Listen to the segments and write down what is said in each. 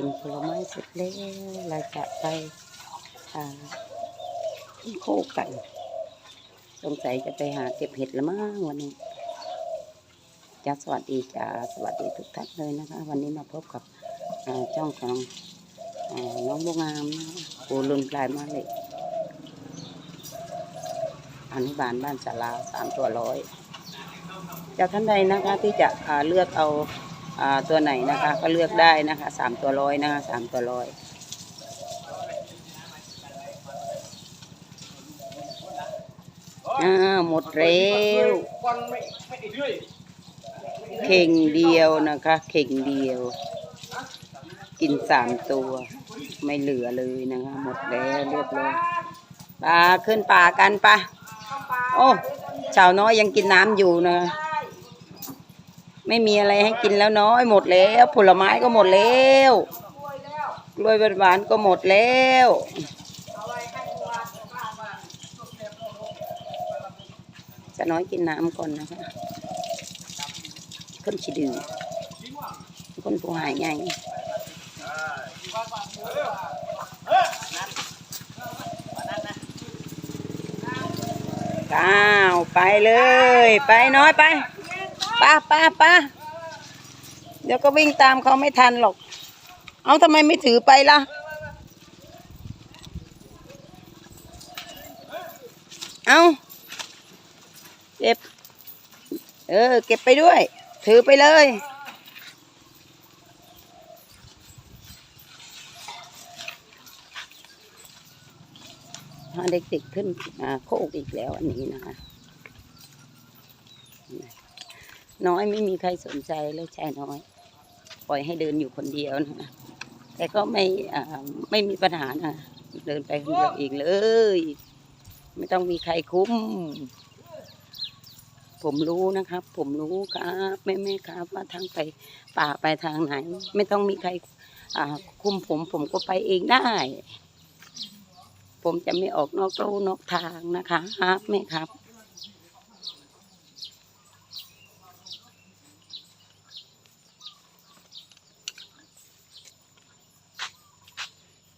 กินผลไม้เสร็จแล้วเราจะไปอ่าโคกันสงสัยจะไปหาเก็บเห็ดละมั้งวันนี้จ้าสวัสดีจ้าสวัสดีทุกท่านเลยนะคะ วันนี้มาพบกับอ่าช่องของอน้องโบงามนะปูรุนปลายมาเลยอนุบาลบ้านสาราสามตัวร้อยจากท่านใดนะคะที่จะอ่าเลือกเอา ตัวไหนนะคะก็เลือกได้นะคะสามตัวร้อยนะคะสามตัวร้อยอ่าหมดแล้วเข่งเดียวนะคะ เข่งเดียว กินสามตัว ไม่เหลือเลยนะคะ หมดแล้วเรียบร้อยปลาขึ้นป่ากันปะโอ้ชาวน้อยยังกินน้ำอยู่นะ ไม่มีอะไรให้กินแล้วน้อยหมดแล้ว ผลไม้ก็หมดแล้วกล้วยหวานก็หมดแล้วจะน้อยกินน้ำก่อนนะคะคนชิดือคนผู้หายไงก้าวไปเลย ไปน้อยไป ป้าป้าป้าเดี๋ยวก็วิ่งตามเขาไม่ทันหรอก เอาทำไมไม่ถือไปล่ะ เอาเก็บ เออ เก็บไปด้วย ถือไปเลยพาเด็กๆขึ้นอาโคกอีกแล้วอันนี้นะคะ น้อยไม่มีใครสนใจเลยชายน้อย ปล่อยให้เดินอยู่คนเดียวนะแต่ก็ไม่ไม่มีปัญหานะเดินไปคนเดียวอีกเลย ไม่ต้องมีใครคุ้ม ผมรู้นะครับ ผมรู้ครับแม่แม่ครับ ว่าทางไปป่าไปทางไหน ไม่ต้องมีใครคุมผมผมก็ไปเองได้ ผมจะไม่ออกนอกลู่นอกทางนะคะครับแม่ครับ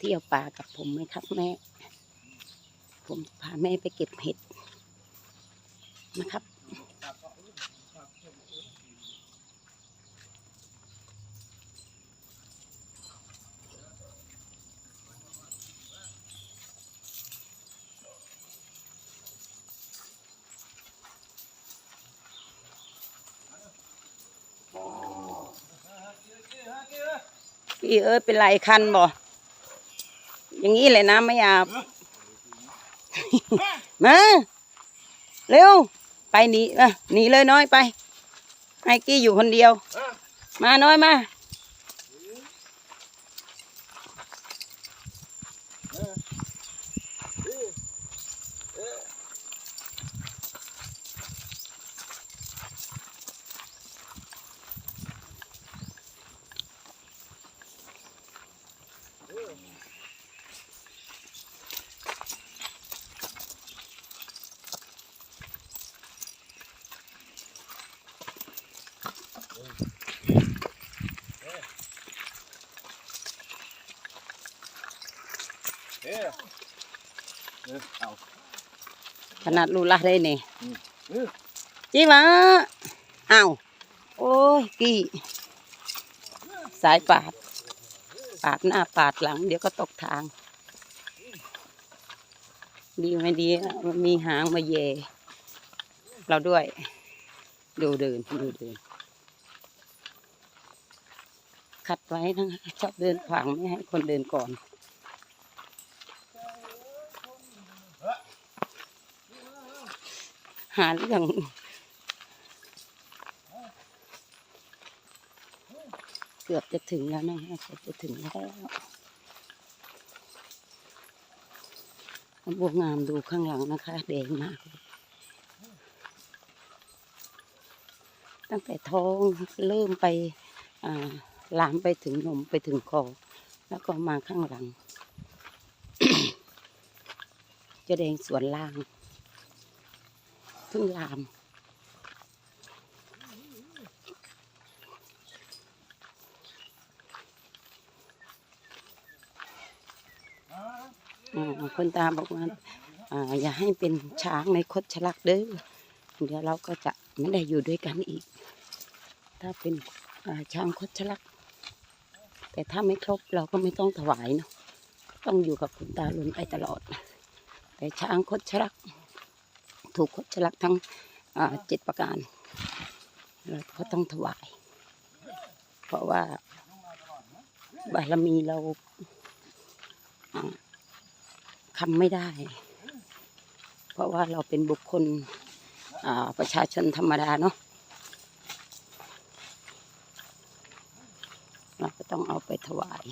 เที่ยวป่ากับผมไหมครับแม่ ผมพาแม่ไปเก็บเห็ดนะครับ พี่เอ้ยเป็นไรคันบ่ อย่างนี้เลยนะไม่อาบมาเร็ว ไปหนีอะหนีเลยน้อยไปให้กี้อยู่คนเดียว มาน้อยมา เอ๊ะเออเอา ขนาดรูละได้เนี่ยเออจีมาอ้าวโอ้ยกี้สายปาด ปาดหน้าปาดหลัง เดี๋ยวก็ตกทาง ดีไม่ดีอะมันมีหางมาเย เราด้วย ดูเดินดูเดิน ขัดไว้นะคะชอบเดินขวางไม่ให้คนเดินก่อน หาเรื่องเกือบจะถึงแล้วนะคะเกือบจะถึงแล้วบัวงามดูข้างหลังนะคะแดงมากตั้งแต่ท้องเริ่มไปอ่า ลามไปถึงนมไปถึงคอ แล้วก็มาข้างหลัง จะแดงส่วนล่างเพิ่งลามคุณตาบอกว่าออย่าให้เป็นช้างในคดชลักเด้อเดี๋ยวเราก็จะไม่ได้อยู่ด้วยกันอีก ถ้าเป็นช้างคดชลัก แต่ถ้าไม่ครบเราก็ไม่ต้องถวายเนาะต้องอยู่กับคุณตาลุนไปตลอด แต่ช้างคดชะลัก ถูกคดชะลักทั้งเจ็ดประการเราก็ต้องถวาย เพราะว่าบารมีเราอ่าคำไม่ได้ เพราะว่าเราเป็นบุคคลประชาชนธรรมดาเนาะเราก็ต้องเอาไปถ วาย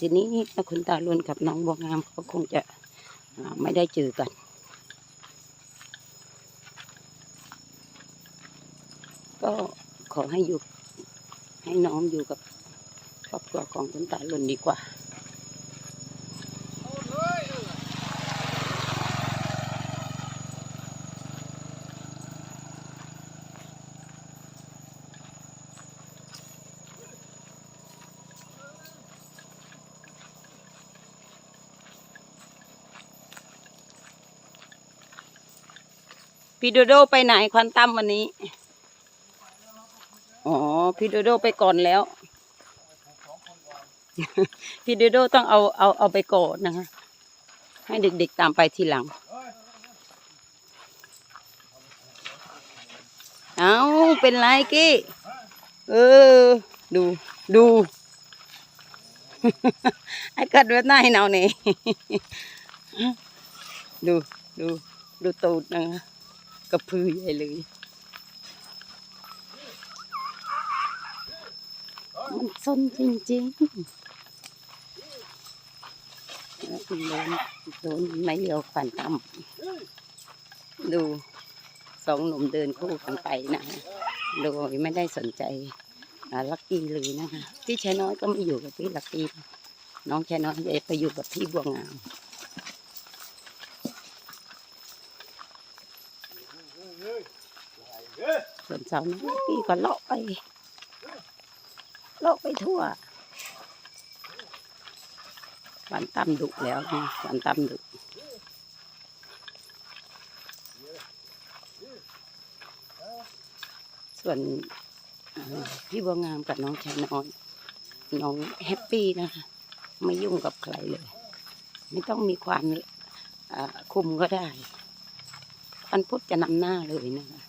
ทีนี้คุณตาลุนกับน้องบัวงามเขาคงจะไม่ได้เจอกันก็ขอให้อยู่ให้น้องอยู่กับครอบครัวของคุณตาลุนดีกว่า พี่โดโดไปไหนควันตั้มวันนี้ อ๋อ พี่โดโดไปก่อนแล้ว พี่โดโดต้องเอาเอาเอาไปก่อนนะคะ ให้เด็กๆตามไปทีหลัง เอาเป็นไรกี้ เออ ดู ดู ไอ้กัดเวทหน้าให้เราเนี่ยดู ดู ดูตูดนะคะ กระพือใหญ่เลยมันจริงๆแล้วโดนโดนไม้เรียวฝันต่ำดูสองหนุ่มเดินคู่กันไปนะฮะโดยไม่ได้สนใจลักกี้เลยนะคะพี่ชายน้อยก็ไม่อยู่กับพี่ลักกี้น้องชายน้อยไปอยู่กับพี่บัวงาม ส่วนเสาร์นี้พี่ก็เลาะไป เลาะไปทั่ววันตั้มดุแล้วนะวันตั้มดุส่วนพี่บัวงามกับน้องชายน้อยน้องแฮปปี้นะคะ ไม่ยุ่งกับใครเลย ไม่ต้องมีความอ่อคุมก็ได้ วันพุธจะนำหน้าเลยนะคะ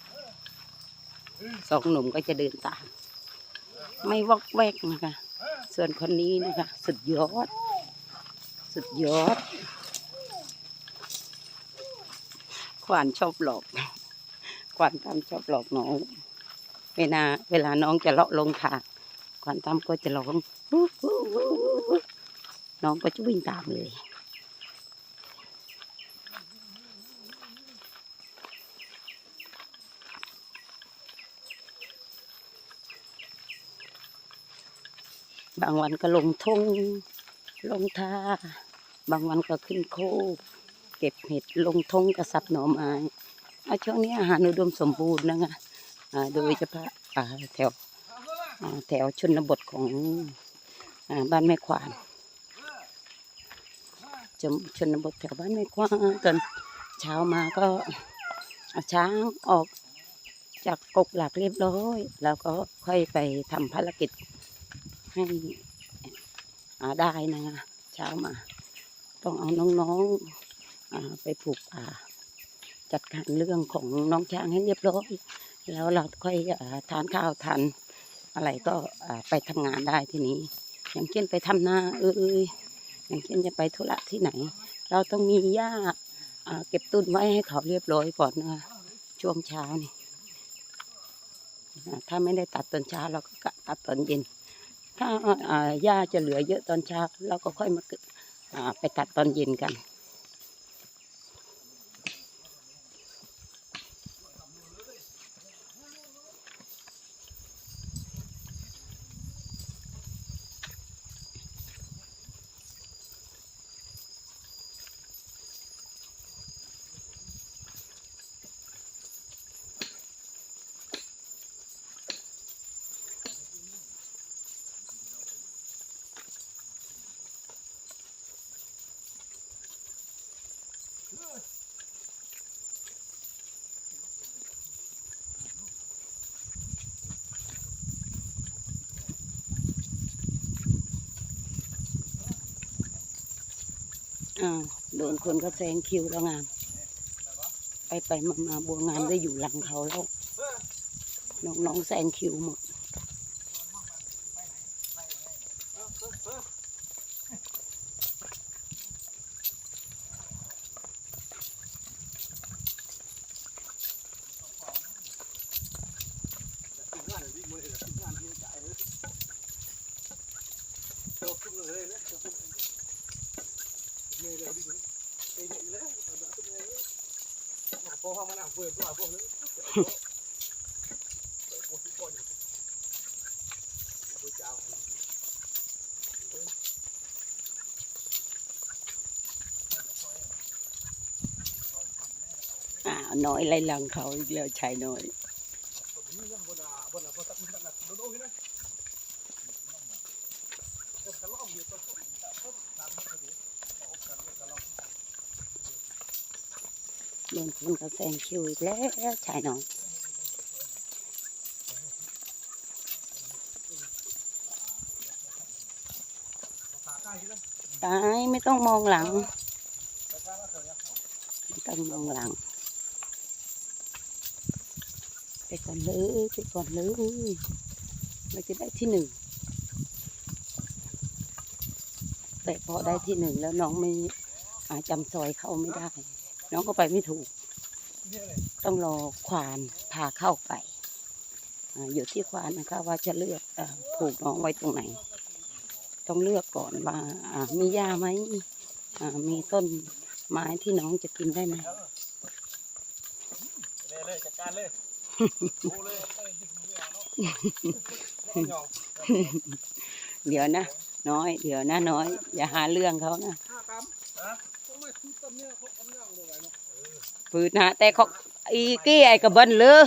สองหนุ่มก็จะเดินตามไม่วอกแวกนะคะ ส่วนคนนี้นะคะ สุดยอด สุดยอด ขวานชอบหลอก ขวานตั้มชอบหลอกน้อง เวลาเวลาน้องจะเลาะลงทางขวานตั้มก็จะร้องน้องก็จะวิ่งตามเลย บางวันก็ลงทุ่งลงท่า บางวันก็ขึ้นโคกเก็บเห็ดลงทงกระสับหน่อไม้อะช่วงนี้อาหารอุดมสมบูรณ์นะคะอ่าโดยเฉพาะแถวแถวชนบทของอบ้านแม่ขวานจมชนบทแถวบ้านแม่ขวานตอนเช้ามาก็ช้างออกจากกกหลักเรียบร้อย แล้วก็ค่อยไปทำภารกิจ ให้อาได้นะคะเช้ามา ต้องเอาน้องๆไปผูกป่า จัดการเรื่องของน้องช้างให้เรียบร้อยแล้วเราค่อยอทานข้าวทานอะไรก็ไปทำงานได้ที่นี้ อย่างเช่นไปทำนาเอ้ยอย่างเช่นจะไปธุระที่ไหน เราต้องมีหญ้าเก็บตุนไว้ให้เขาเรียบร้อยก่อนนะช่วงเช้านี่ถ้าไม่ได้ตัดตอนเช้าเราก็กะตัดตอนเย็น ถ้าอาหญ้าจะเหลือเยอะตอนเช้าเราก็ค่อยมาไปตัดตอนเย็นกัน อ่าโดนคนก็แซงคิวแล้วงาม ไปไปมามาบัวงามได้อยู่หลังเขาแล้ว น้องๆแซงคิวหมด พวกเขามานั่งคุยกับพวกนี้ อ่าน้อยไล่หลังเขาอีกแล้วชายน้อยโดนคนก็แซงคิวอีกแล้วชายน้อยตายไม่ต้องมองหลัง ไม่ต้องมองหลัง ไปก่อนเลยไปก่อนเลยเราจะได้ที่หนึ่งแต่พอได้ที่หนึ่งแล้วน้องไม่อาจำซอยเข้าไม่ได้ น้องก็ไปไม่ถูก ต้องรอควานพาเข้าไปออยู่ที่ควานนะคะ ว่าจะเลือกอผูกน้องไว้ตรงไหน ต้องเลือกก่อนว่ามีหญ้าไหมมีต้นไม้ที่น้องจะกินได้ไหมเลยเลยจัดการเลย เดี๋ยวนะ น้อย เดี๋ยวนะน้อย อย่าหาเรื่องเขานะห้ากรัมฮะทำไมคือตำเนี่ยเขาตำเนี่ยลงไปเนาะปืนนะแต่เขาอีกี้ไอ้กระเบินเลย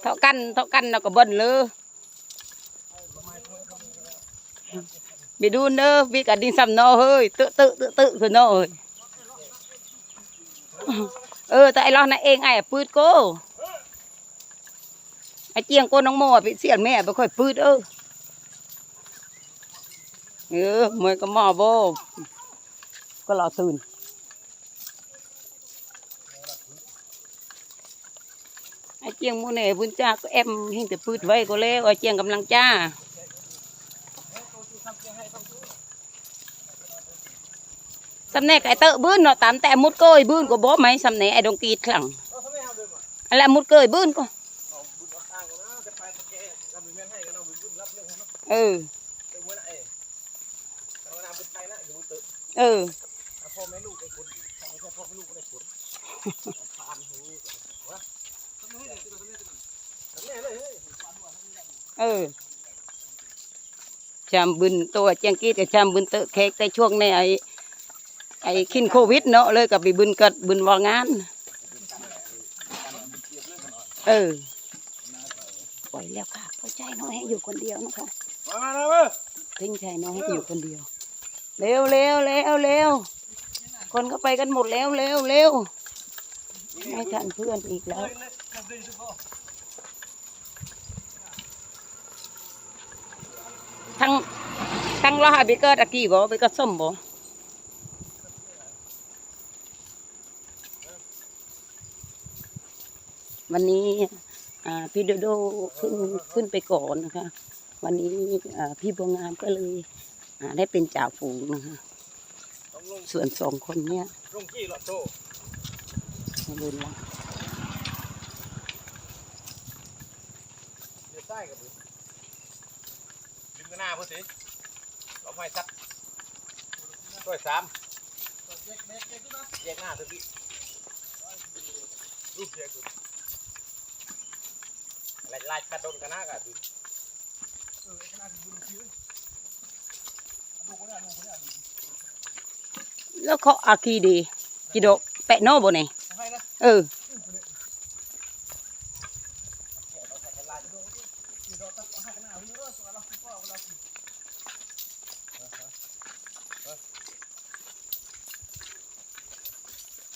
เท่ากันเท่ากันเรากระเบินเลยไปดูเนอะวิกัดดินซ้ำนอเฮ้ยตึ๊ตึ๊ตึ๊ตึ๊คือโนเอ้ยเออแต่ไอ้เราน่ะเองไอ้ปืดโก้ ไอ้เจียงโก้น้องโมอะไปเสียนแม่ไปค่อยปืดเออเออมวยก็หมอโบก็รอตื่นไอ้เจียงหมูเนี่ยบุญจ้าก็แอมเฮงแต่ปืดไว้ก็แล้วไอ้เจียงกำลังจ้าสำเนกไอ้เตอะบื้นเนาะตามแต่มุดเกยบื้นก็บ่ไหมสำเนกไอ้ดงกีดคลังเราทำไมเอาเดินมาอะไรมุดเกยบื้นก็ เองให้เนาะเอเป็นวันเอ๋แต่เรานำเป็นไปนะอยู่ตึกเออพ่อแม่ลูกได้ผลถ้าไม่ใช่พ่อแม่ลูกได้ผลผ่านหูวะทำให้เด็กตัวนี้ตัวนี้ทำไมเลยเฮ้ยเออจำบุญตัวเจียงกีดกับจำบุญเตอะเค้กแต่ช่วงในไอ้ไอ้ขินโควิดเนาะเลยกับไปบุญกัดบุญวางาน เออปล่อยแล้วค่ะเพราะใจน้อยให้อยู่คนเดียวนะคะ มามาเว้ยทิ้งชายน้อยให้อยู่คนเดียว เร็วเร็วเร็วเร็วคนก็ไปกันหมดแล้วเร็วเร็วไม่ทันเพื่อนอีกแล้ว ทั้งทั้งล้อหาเบเกอร์ตะกี้บ่เบเกอร์ส้มบ่วันนี้อ่าพี่โดโดขึ้นขึ้นไปก่อนนะคะ วันนี้พี่บัวงามก็เลยได้เป็นจ่าฝูงนะคะส่วนสองคนเนี้ยลงกี้หลอดโตมาเดินละเดี๋ยวใต้กับดึงหน้าเพื่อสิเราไม่ซัดช่วยสามแยกหน้าเถอะพี่รูปแยกดูลายลายกระโดนกันหน้ากันดู แล้วเขาอากีดีกิโดแปะโนบ่เนี่เออ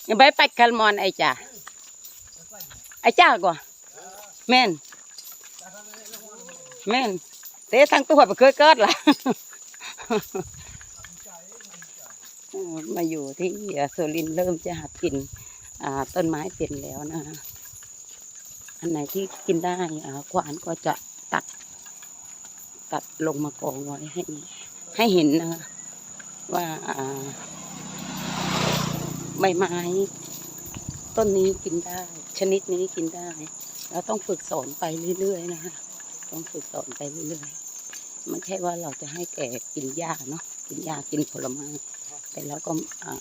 ยังไปไปคัลมอนไอ้จ่าไอ้จ่ากว่าแม่นแม่น เตะทั้งตัวไปเคยเกิดล่ะมาอยู่ที่สุรินเริ่มจะหัดกินอ่าต้นไม้เป็นแล้วนะคะอันไหนที่กินได้อ่าขวานก็จะตัด ตัดลงมากองไว้ให้ให้เห็นนะคะว่าอ่าใบไม้ต้นนี้กินได้ ชนิดนี้กินได้เราต้องฝึกสอนไปเรื่อยๆนะคะต้องฝึกสอนไปเรื่อยๆ ไม่ใช่ว่าเราจะให้แก่กินหญ้าเนาะกินหญ้ากินผลไม้แต่เราก็อ่า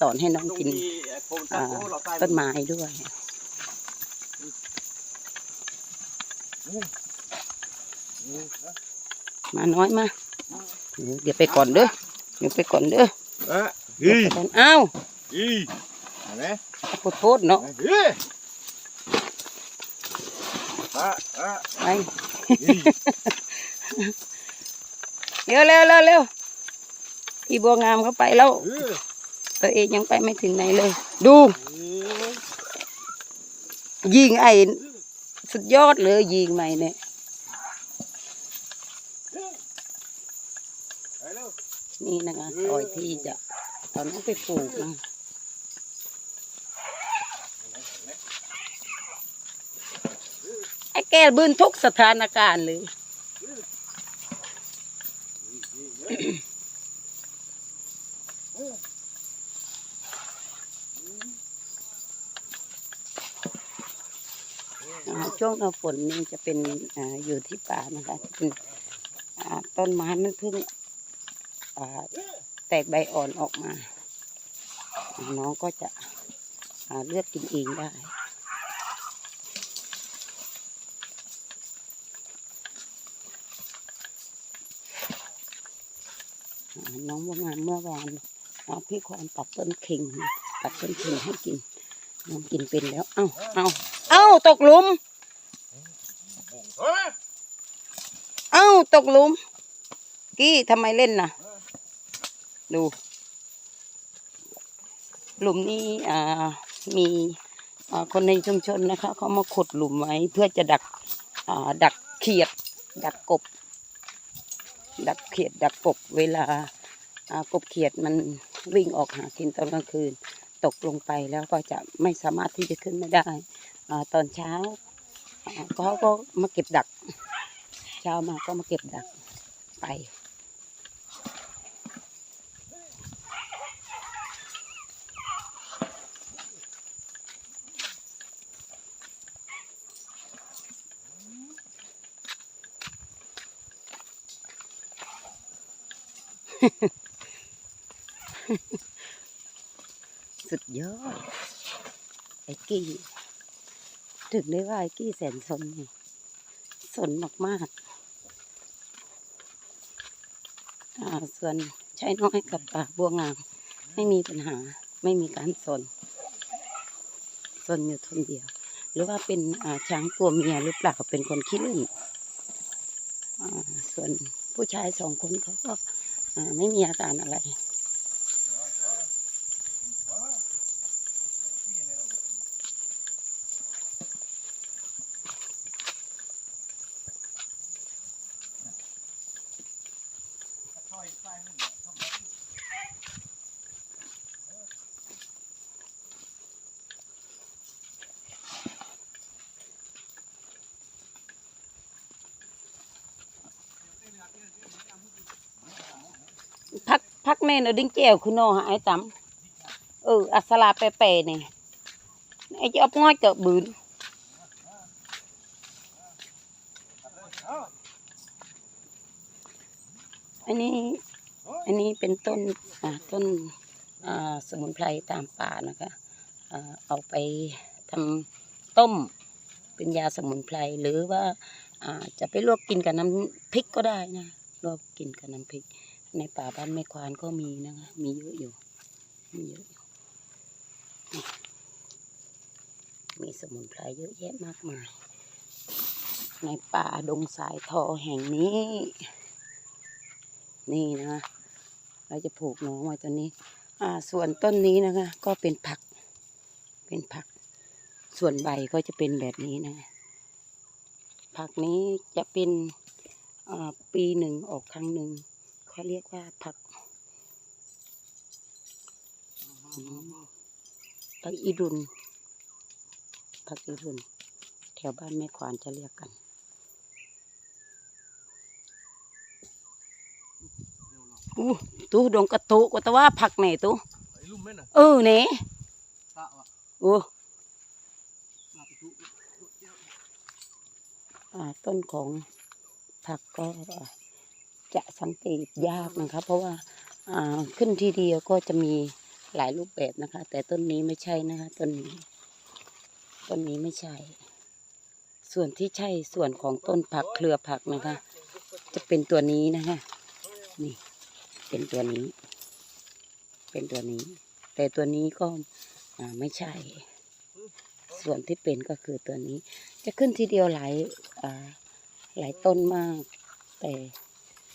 สอนให้น้องกินอ่าต้นไม้ด้วยมาน้อยมาเออเดี๋ยวไปก่อนเด้อเดี๋ยวไปก่อนเด้อเออเดี๋ยวเฮ้ยไปก่อนอ้าวเฮ้ยเห็นไหมขอโทษเนาะเฮ้ยอะอะไป เร็วเร็วเร็วเร็วพี่บัวงามเขาไปแล้วตัวเองยังไปไม่ถึงไหนเลย ดู ยิงไอ้สุดยอดเลยยิงใหม่เนี่ยนี่นะคะซอยที่จะตอนนั้นไปปลูกนะไอ้แก้บืนทุกสถานการณ์เลย อ่า ช่วงหน้าฝนนี่จะเป็นออยู่ที่ป่านะคะเป็นต้นไม้มันเพิ่งแตกใบอ่อนออกมา น้องก็จะเลือกกินเองได้ น้องว่างานเมื่อวานอ่าพี่ควานตัดต้นเข่งตัดต้นเข่งให้กิน น้องกินเป็นแล้ว เอ้าเอ้าเอ้าตกหลุม เอ้าตกหลุม กี้ทำไมเล่นน่ะ ดู หลุมนี้อ่ามีคนในชุมชนนะคะเขามาขุดหลุมไว้เพื่อจะดักอ่าดักเขียด ดักกบ ดักเขียดดักกบเวลา กบเขียดมันวิ่งออกหากินตอนกลางคืน ตกลงไปแล้วก็จะไม่สามารถที่จะขึ้นมาได้อตอนเช้าอ่าเขาก็มาเก็บดัก เช้ามาก็มาเก็บดักไป สุดยอด ไอ้กี้ ถึงได้ว่าไอ้กี้แสนสนนี่สนมากๆอ่าส่วนใช้น้อยกับอ่าบัวงาม ไม่มีปัญหาไม่มีการสนสนอยู่ทนเดียว หรือว่าเป็นช้างตัวเมียหรือเปล่าเป็นคนขี้ลื่นส่วนผู้ชายสองคนเขาก็ไม่มีอาการอะไร พัก ม่เนอะดิ้งแก้วคุณโนหายตำเอออัสลาแปรๆนี่ไอ้เจ้าง้อยเกิดบืนอันนี้ อันนี้เป็นต้นอ่าต้นสมุนไพรตามป่านะคะเอาไปทำต้มเป็นยาสมุนไพรหรือว่าจะไปลวกกินกับน้ำพริกก็ได้นะลวกกินกับน้ำพริก ในป่าบ้านแม่ควานก็มีนะคะ มีเยอะอยู่ มีเยอะอยู่ มีสมุนไพรเยอะแยะมากมาย ในป่าดงสายทอแห่งนี้ นี่นะ เราจะผูกน้องไว้ตัวนี้ อ่า ส่วนต้นนี้นะคะ ก็เป็นผัก เป็นผัก ส่วนใบก็จะเป็นแบบนี้นะผักนี้จะเป็นปีหนึ่งออกครั้งหนึ่ง เขาเรียกว่าผักอืมผักอีรุนผักอีรุนแถวบ้านแม่ขวานจะเรียกกันอู้ตู้ดงกระตุกว่าแต่ว่าผักไหนตู้ไอ้ลุ่มแม่น่ะเออเน่ตะวะโอ้มาไปทุอ่าต้นของผักก็ จะสังเกตยากนะคะ เพราะว่าขึ้นทีเดียวก็จะมีหลายรูปแบบนะคะ แต่ต้นนี้ไม่ใช่นะคะต้นนี้ต้นนี้ไม่ใช่ ส่วนที่ใช่ส่วนของต้นผักเครือผักนะคะ จะเป็นตัวนี้นะคะนี่ เป็นตัวนี้ เป็นตัวนี้ แต่ตัวนี้ก็ไม่ใช่ ส่วนที่เป็นก็คือตัวนี้ จะขึ้นทีเดียวหลายหลายต้นมาก แต่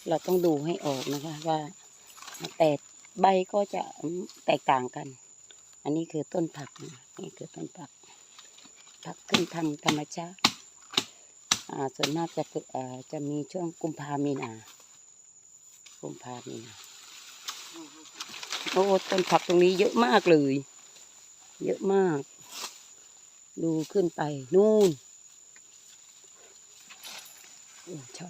เราต้องดูให้ออกนะคะว่าแต่ใบก็จะแตกต่างกัน อันนี้คือต้นผักนะนี่คือต้นผัก ผักขึ้นทางธรรมชาติอ่าส่วนมากจะคืออ่าจะมีช่วงกุมภามีนากุมภามีนาโอ้ต้นผักตรงนี้เยอะมากเลย เยอะมาก ดูขึ้นไป นู่นโอ้ใช่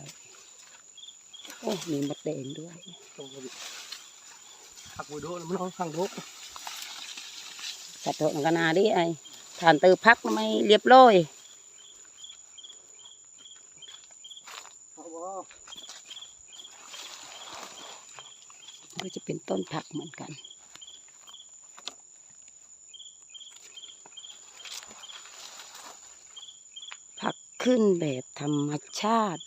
โอ้มีมดแดงด้วยตรงนี้หักมือโดนมันเอาข้างโดนสัตว์โตนกนาดิไอฐานเตอพักทำไมเรียบร้อยเอาวะก็จะเป็นต้นผักเหมือนกันผักขึ้นแบบธรรมชาติ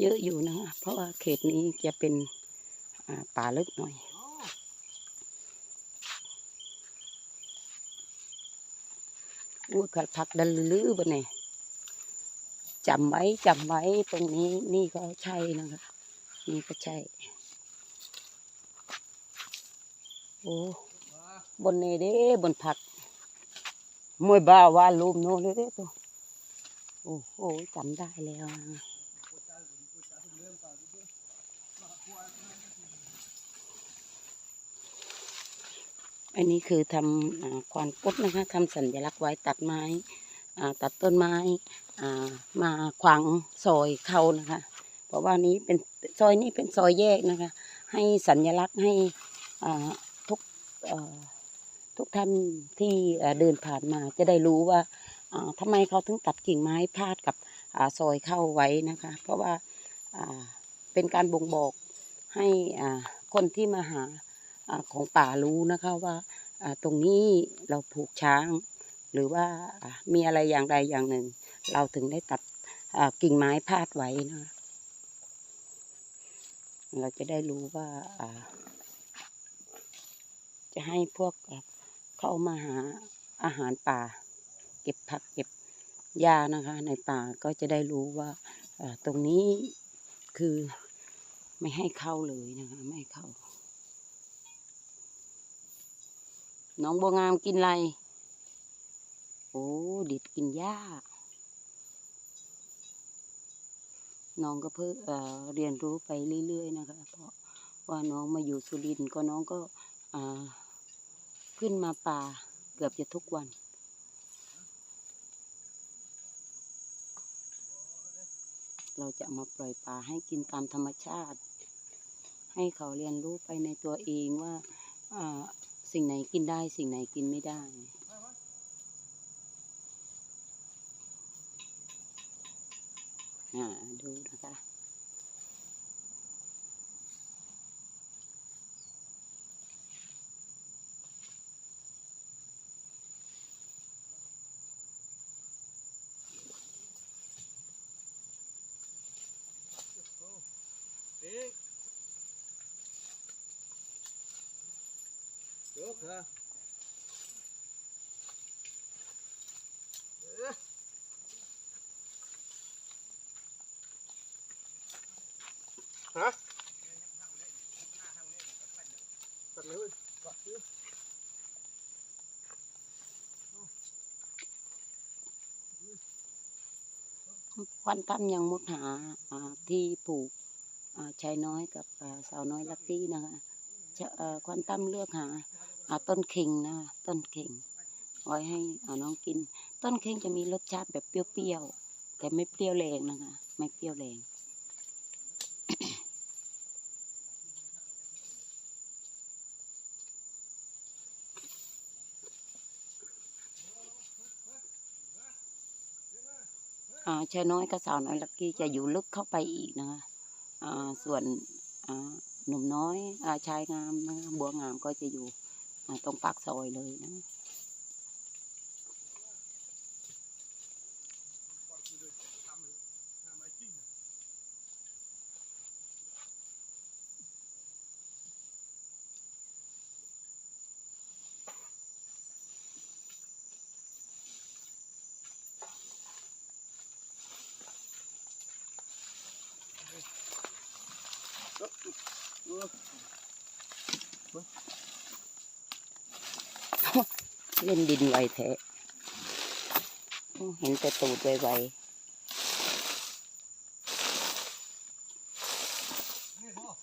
เยอะอยู่นะเพราะว่าเขตนี้จะเป็นป่าลึกหน่อย อู้ขัดผักดันลือบนนี่จำไว้จำไว้ตรงนี้นี่ก็ใช่นะคะนี่ก็ใช่ โอ้บนนี้เด้บนผักมวยบ้าว่าลูมโน่เลยเด้ตัวโอ้โหจำได้แล้วนะ อันนี้คือทำอควานกดนะคะทำสัญลักษณ์ไว้ตัดไม้ตัดต้นไม้มาขวางซอยเขานะคะ เพราะว่านี้เป็นซอยนี้เป็นซอยแยกนะคะ ให้สัญลักษณ์ให้ทุกทุกท่านที่เดินผ่านมาจะได้รู้ว่าอ่าทำไมเขาถึงตัดกิ่งไม้พาดกับอซอยเข้าไว้นะคะ เพราะว่าเป็นการบ่งบอกให้คนที่มาหา ของป่ารู้นะคะว่าตรงนี้เราผูกช้าง หรือว่ามีอะไรอย่างใดอย่างหนึ่ง เราถึงได้ตัดกิ่งไม้พาดไว้นะเราจะได้รู้ว่าจะให้พวกเข้ามาหาอาหารป่า เก็บผักเก็บหญ้านะคะ ในป่าก็จะได้รู้ว่าอ่าตรงนี้คือไม่ให้เข้าเลยนะคะ ไม่ให้เข้า น้องบัวงามกินอะไร โอ้ดิดกินหญ้า น้องก็เพิ่งเอ่อเรียนรู้ไปเรื่อย ๆ นะคะ เพราะว่าน้องมาอยู่สุรินทร์ก็น้องก็ขึ้นมาป่าเกือบจะทุกวัน เราจะมาปล่อยป่าให้กินตามธรรมชาติ ให้เขาเรียนรู้ไปในตัวเองว่า สิ่งไหนกินได้สิ่งไหนกินไม่ได้ อ่า ดูนะคะ เอ๊ะเดี๋ยวค่ะเอ๊ะฮะตัดเลยตัดเลย ควันตั้มยังมุดหาที่ปลูกชายน้อยกับสาวน้อยลักตี้นะคะควันตั้มเลือกหาต้นเข่งนะต้นเข่งไว้ให้น้องกิน ต้นเข่งจะมีรสชาติแบบเปรี้ยวๆแต่ไม่เปรี้ยวแรงนะคะ ไม่เปรี้ยวแรง ชายน้อยกับสาวน้อยลักกี้จะอยู่ลึกเข้าไปอีกนะคะส่วนหนุ่มน้อยอชายงามนะบัวงามก็จะอยู่ตรงปากซอยเลยนะ เล่นดินไวแท้เห็นแต่ตูดไว้พ่อ ๆ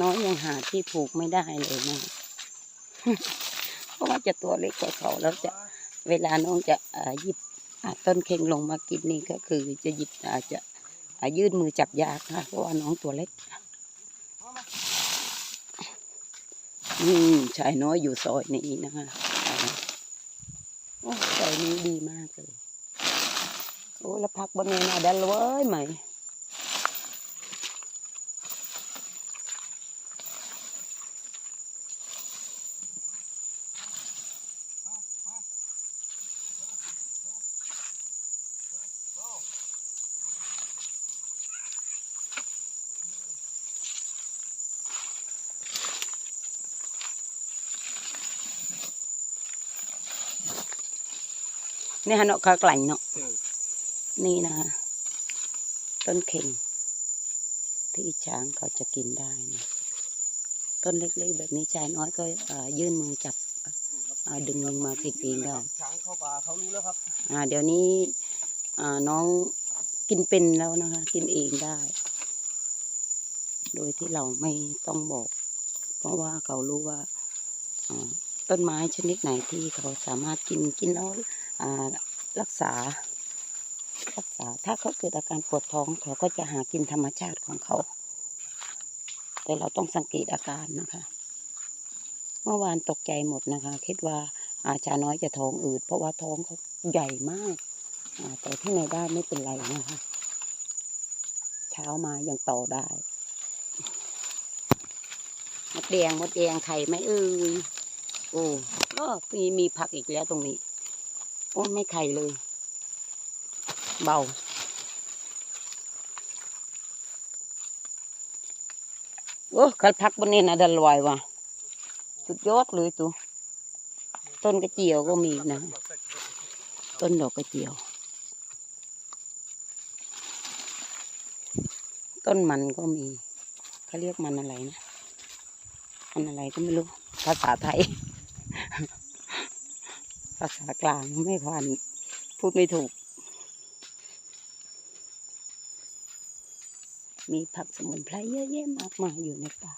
น้อ ยังหาที่ผูกไม่ได้เลยนะเพราะว่าจะตัวเล็กกว่าเขาแล้วจะเวลาน้องจะอ่าหยิบต้นเข่งลงมากินนี่ก็คือจะหยิบอาจจะยื่นมือจับยากค่ะ เพราะว่าน้องตัวเล็กอืมชายน้อยอยู่ซอยนี้นะคะโอ้ซอยนี้ดีมากเลย โอ้แล้วพักบนนี้นะดันเลยไหม นี่ฮะเนาะข้าวกลั่นเนาะเออนี่นะคะต้นเข่ง ที่ช้างเขาจะกินได้นะต้นเล็กๆแบบนี้ชายน้อยก็เอ่อยื่นมือจับเอ่อดึงลงมากินเองได้ช้างเข้าป่าเขารู้แล้วครับอ่าเดี๋ยวนี้อ่าน้องกินเป็นแล้วนะคะ กินเองได้ โดยที่เราไม่ต้องบอก เพราะว่าเขารู้ว่าอ่าต้นไม้ชนิดไหนที่เขาสามารถกินกินแล้วอ่า รักษา รักษา ถ้าเขาเกิดอาการปวดท้องเขาก็จะหากินธรรมชาติของเขา แต่เราต้องสังเกตอาการนะคะ เมื่อวานตกใจหมดนะคะ คิดว่าอาชาน้อยจะท้องอืด เพราะว่าท้องเขาใหญ่มาก แต่ที่ในบ้านไม่เป็นไรนะคะ เช้ามายังต่อได้มดแดงมดแดงไข่ไหมเอ้ยโอ้ก็มีมีผักอีกแล้วตรงนี้ โอ้ไม่ไข่เลย เบา โอ้ขัดพักบนนี้นะดันลอยว่ะ สุดยอดเลยตัวต้นกระเจียวก็มีนะ ต้นดอกกระเจียว ต้นมันก็มีเขาเรียกมันอะไรนะ มันอะไรก็ไม่รู้ ภาษาไทย ภาษากลางไม่พันพูดไม่ถูก มีผักสมุนไพรเยอะแยะมากมายอยู่ในป่า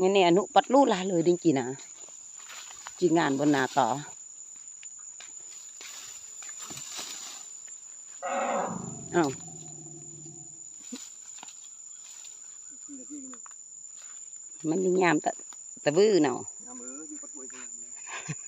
งั้เนี่ยอนุปัดลู่ลาเลยจริงๆนะจีงานบนนาต่อ อ้าว มันยังยามตะตะบื้อเนาะ